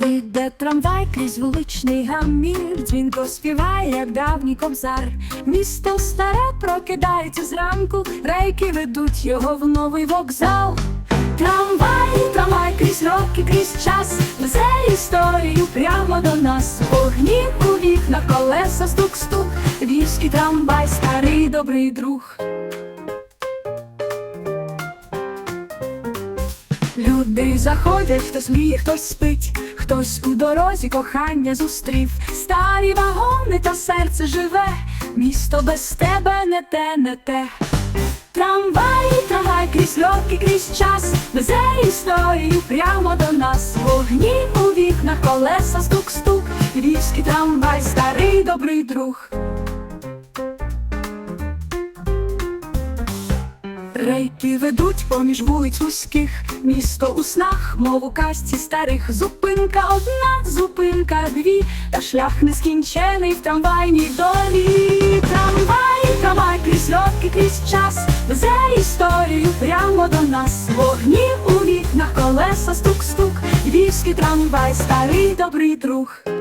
Іде трамвай крізь вуличний гамір, дзвінко співає, як давній кобзар. Місто старе прокидається зранку, рейки ведуть його в новий вокзал. Трамвай, трамвай крізь роки, крізь час, несе історію прямо до нас. Вогні у вікна, колеса, стук-стук, львівський трамвай, старий добрий друг. Люди заходять, хтось сміє, хтось спить, хтось у дорозі кохання зустрів. Старі вагони та серце живе, місто без тебе не те, не те. Трамвай, трамвай крізь роки, крізь час, везе історію прямо до нас. Вогні у вікнах, колеса, стук-стук, львівський трамвай, старий добрий друг. Рейки ведуть поміж вулиць вузьких, місто у снах, мов у казці старих. Зупинка одна, зупинка дві, та шлях нескінчений в трамвайній долі. Трамвай, трамвай крізь роки, крізь час, везе історію прямо до нас. Вогні у вікнах, колеса, стук-стук, львівський трамвай, старий добрий друг.